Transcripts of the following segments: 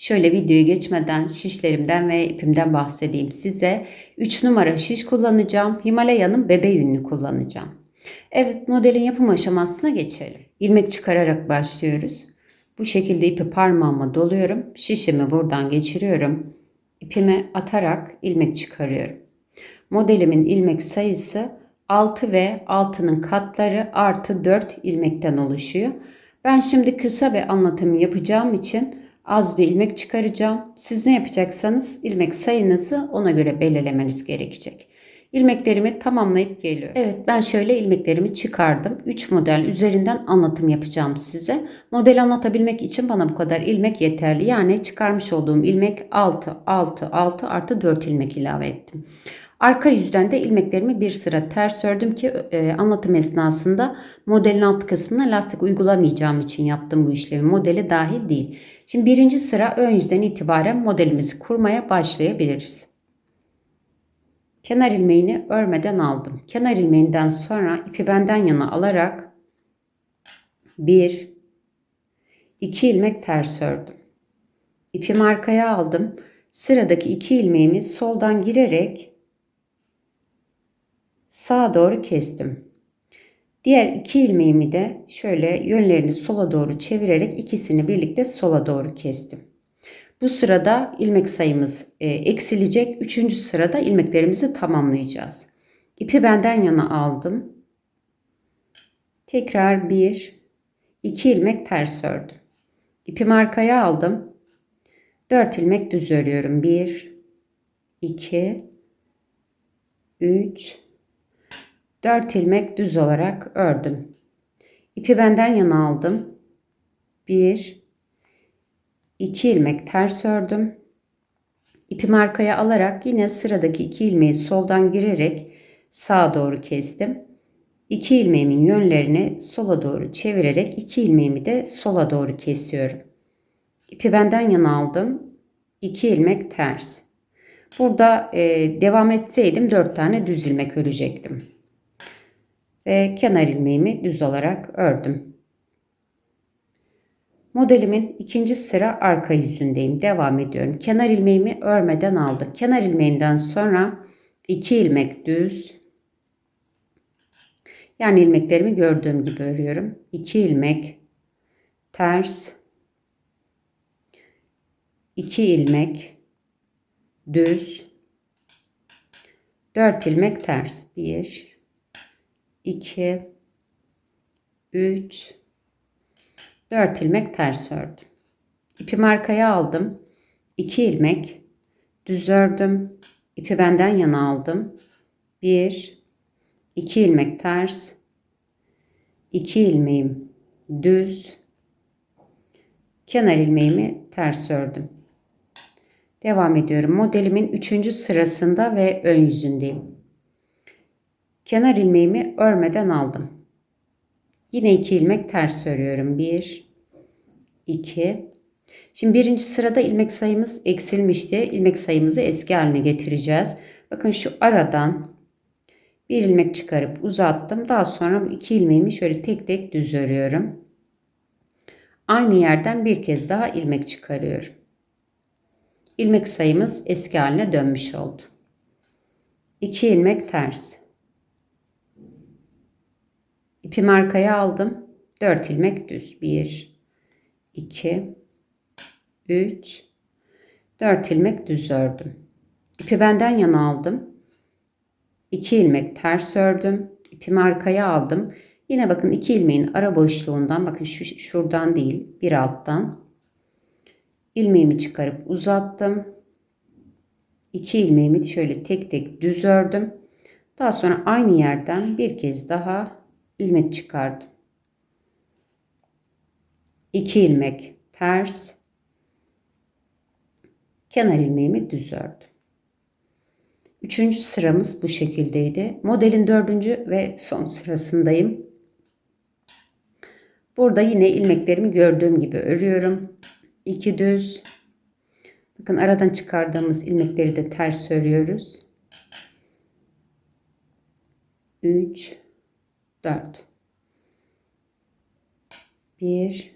Şöyle videoya geçmeden şişlerimden ve ipimden bahsedeyim size. 3 numara şiş kullanacağım. Himalaya'nın bebe yününü kullanacağım. Evet modelin yapım aşamasına geçelim. İlmek çıkararak başlıyoruz. Bu şekilde ipi parmağıma doluyorum. Şişimi buradan geçiriyorum. İpimi atarak ilmek çıkarıyorum. Modelimin ilmek sayısı 6 ve 6'nın katları artı 4 ilmekten oluşuyor. Ben şimdi kısa bir anlatım yapacağım için az bir ilmek çıkaracağım. Siz ne yapacaksanız ilmek sayınızı ona göre belirlemeniz gerekecek. İlmeklerimi tamamlayıp geliyorum. Evet ben şöyle ilmeklerimi çıkardım. 3 model üzerinden anlatım yapacağım size. Model anlatabilmek için bana bu kadar ilmek yeterli. Yani çıkarmış olduğum ilmek 6, 6, 6 artı 4 ilmek ilave ettim. Arka yüzden de ilmeklerimi bir sıra ters ördüm ki e, anlatım esnasında modelin alt kısmına lastik uygulamayacağım için yaptım bu işlemi. Modeli dahil değil. Şimdi birinci sıra ön yüzden itibaren modelimizi kurmaya başlayabiliriz. Kenar ilmeğini örmeden aldım. Kenar ilmeğinden sonra ipi benden yana alarak bir, iki ilmek ters ördüm. İpimi arkaya aldım. Sıradaki iki ilmeğimi soldan girerek sağa doğru kestim. Diğer iki ilmeğimi de şöyle yönlerini sola doğru çevirerek ikisini birlikte sola doğru kestim. Bu sırada ilmek sayımız e, eksilecek. Üçüncü sırada ilmeklerimizi tamamlayacağız. İpi benden yana aldım. Tekrar bir, iki ilmek ters ördüm. İpimi arkaya aldım. Dört ilmek düz örüyorum. Bir, iki, üç, 4 ilmek düz olarak ördüm. İpi benden yana aldım. 1 2 ilmek ters ördüm. İpimi arkaya alarak yine sıradaki 2 ilmeği soldan girerek sağa doğru kestim. 2 ilmeğimin yönlerini sola doğru çevirerek 2 ilmeğimi de sola doğru kesiyorum. İpi benden yana aldım. 2 ilmek ters. Burada e, devam etseydim 4 tane düz ilmek örecektim ve kenar ilmeğimi düz olarak ördüm. Modelimin ikinci sıra arka yüzündeyim. Devam ediyorum. Kenar ilmeğimi örmeden aldım. Kenar ilmeğinden sonra iki ilmek düz. Yani ilmeklerimi gördüğüm gibi örüyorum. 2 ilmek ters. 2 ilmek düz. 4 ilmek ters. 1 2 3 4 ilmek ters ördüm. İpi arkaya aldım. 2 ilmek düz ördüm. İpi benden yana aldım. 1 2 ilmek ters 2 ilmeğim düz kenar ilmeğimi ters ördüm. Devam ediyorum. Modelimin 3. sırasında ve ön yüzündeyim. Kenar ilmeğimi örmeden aldım. Yine iki ilmek ters örüyorum. 1 2 Şimdi birinci sırada ilmek sayımız eksilmişti. İlmek sayımızı eski haline getireceğiz. Bakın şu aradan bir ilmek çıkarıp uzattım. Daha sonra bu iki ilmeğimi şöyle tek tek düz örüyorum. Aynı yerden bir kez daha ilmek çıkarıyorum. İlmek sayımız eski haline dönmüş oldu. 2 ilmek ters. İpimi arkaya aldım. 4 ilmek düz. 1, 2, 3, 4 ilmek düz ördüm. İpi benden yana aldım. 2 ilmek ters ördüm. İpimi arkaya aldım. Yine bakın 2 ilmeğin ara boşluğundan bakın şu şuradan değil bir alttan ilmeğimi çıkarıp uzattım. 2 ilmeğimi şöyle tek tek düz ördüm. Daha sonra aynı yerden bir kez daha ilmek çıkardım. 2 ilmek ters kenar ilmeğimi düz ördüm. Üçüncü sıramız bu şekildeydi. Modelin dördüncü ve son sırasındayım. Burada yine ilmeklerimi gördüğüm gibi örüyorum. İki düz. Bakın aradan çıkardığımız ilmekleri de ters örüyoruz. 3 4 1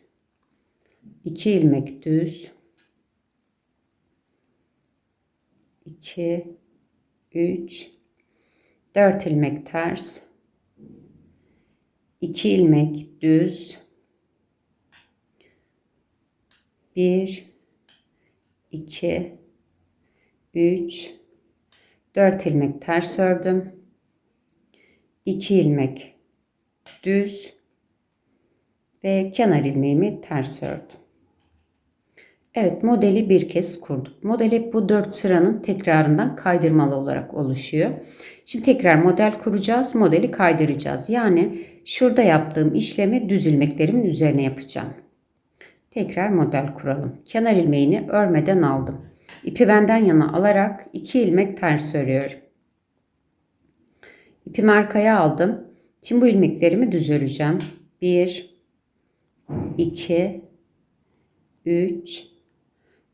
2 ilmek düz. 2 3 4 ilmek ters. 2 ilmek düz. 1 2 3 4 ilmek ters ördüm. 2 ilmek düz ve kenar ilmeğimi ters ördüm. Evet modeli bir kez kurduk. Model hep bu 4 sıranın tekrarından kaydırmalı olarak oluşuyor. Şimdi tekrar model kuracağız. Modeli kaydıracağız. Yani şurada yaptığım işlemi düz ilmeklerimin üzerine yapacağım. Tekrar model kuralım. Kenar ilmeğini örmeden aldım. İpi benden yana alarak 2 ilmek ters örüyorum. İpimi arkaya aldım. Şimdi bu ilmeklerimi düz öreceğim. 1 2 3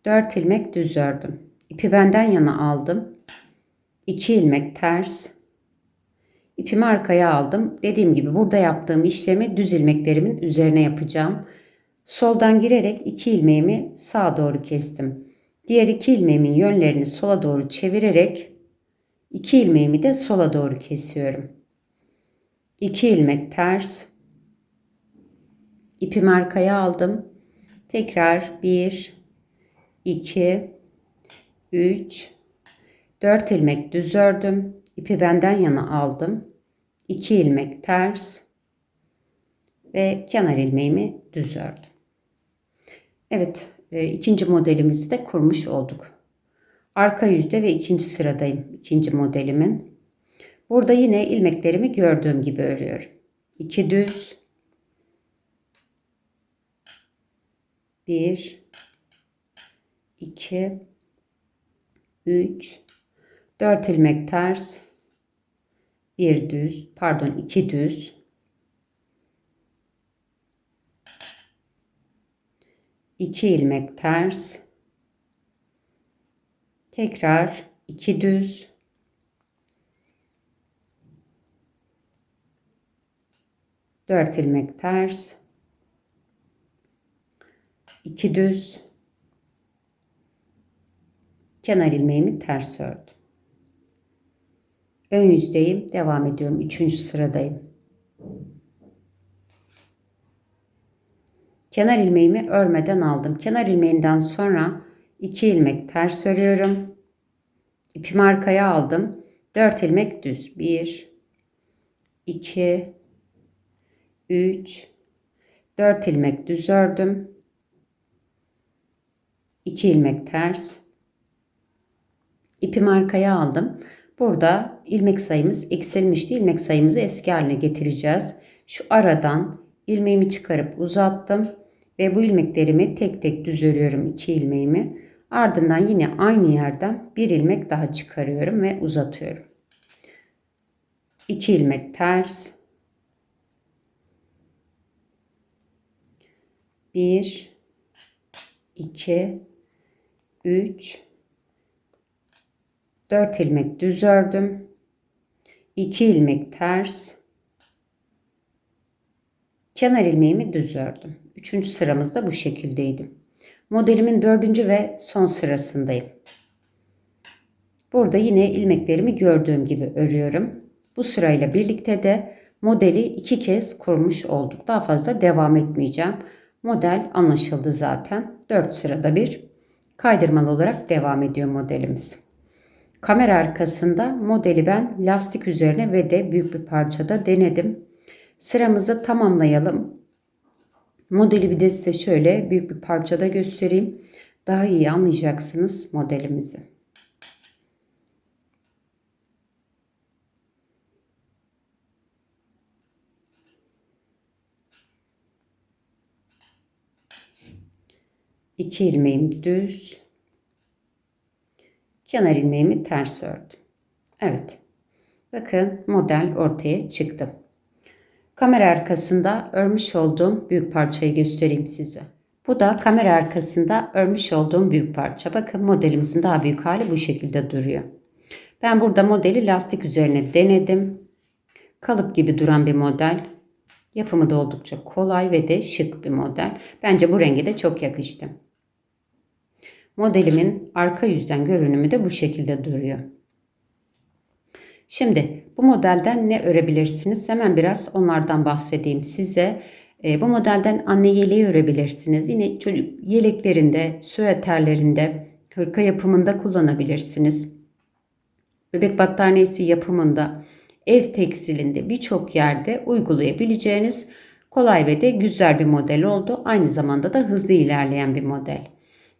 4 ilmek düz ördüm. İpi benden yana aldım. 2 ilmek ters. İpimi arkaya aldım. Dediğim gibi burada yaptığım işlemi düz ilmeklerimin üzerine yapacağım. Soldan girerek 2 ilmeğimi sağa doğru kestim. Diğer 2 ilmeğimin yönlerini sola doğru çevirerek 2 ilmeğimi de sola doğru kesiyorum. 2 ilmek ters. İpimi arkaya aldım. Tekrar 1 2 3 4 ilmek düz ördüm. İpi benden yana aldım. 2 ilmek ters ve kenar ilmeğimi düz ördüm. Evet, e, ikinci modelimizi de kurmuş olduk. Arka yüzde ve ikinci sıradayım ikinci modelimin. Burada yine ilmeklerimi gördüğüm gibi örüyorum. 2 düz. 1 2 3 4 ilmek ters. Bir düz. Pardon iki düz. İki ilmek ters. Tekrar iki düz dört ilmek ters iki düz kenar ilmeğimi ters ördüm. Ön yüzdeyim. Devam ediyorum. Üçüncü sıradayım. Kenar ilmeğimi örmeden aldım. Kenar ilmeğinden sonra iki ilmek ters örüyorum. İpimi arkaya aldım. Dört ilmek düz. Bir, iki, üç, dört ilmek düz ördüm. İki ilmek ters. İpimi arkaya aldım. Burada ilmek sayımız eksilmişti. İlmek sayımızı eski haline getireceğiz. Şu aradan ilmeğimi çıkarıp uzattım. Ve bu ilmeklerimi tek tek düz örüyorum iki ilmeğimi. Ardından yine aynı yerden bir ilmek daha çıkarıyorum ve uzatıyorum. 2 ilmek ters. 1 2 3 4 ilmek düz ördüm. 2 ilmek ters. Kenar ilmeğimi düz ördüm. Üçüncü sıramızda bu şekildeydi. Modelimin dördüncü ve son sırasındayım. Burada yine ilmeklerimi gördüğüm gibi örüyorum. Bu sırayla birlikte de modeli iki kez kurmuş olduk. Daha fazla devam etmeyeceğim. Model anlaşıldı zaten. 4 sırada bir kaydırmalı olarak devam ediyor modelimiz. Kamera arkasında modeli ben lastik üzerine ve de büyük bir parçada denedim. Sıramızı tamamlayalım. Modeli bir de size şöyle büyük bir parçada göstereyim. Daha iyi anlayacaksınız modelimizi. İki ilmeğim düz. Kenar ilmeğimi ters ördüm. Evet. Bakın model ortaya çıktı. Kamera arkasında örmüş olduğum büyük parçayı göstereyim size. Bu da kamera arkasında örmüş olduğum büyük parça. Bakın modelimizin daha büyük hali bu şekilde duruyor. Ben burada modeli lastik üzerine denedim. Kalıp gibi duran bir model. Yapımı da oldukça kolay ve de şık bir model. Bence bu rengi de çok yakıştı. Modelimin arka yüzden görünümü de bu şekilde duruyor. Şimdi bu modelden ne örebilirsiniz? Hemen biraz onlardan bahsedeyim size. E, bu modelden anne yeleği örebilirsiniz. Yine çocuk yeleklerinde, süeterlerinde, hırka yapımında kullanabilirsiniz. Bebek battaniyesi yapımında, ev tekstilinde birçok yerde uygulayabileceğiniz kolay ve de güzel bir model oldu. Aynı zamanda da hızlı ilerleyen bir model.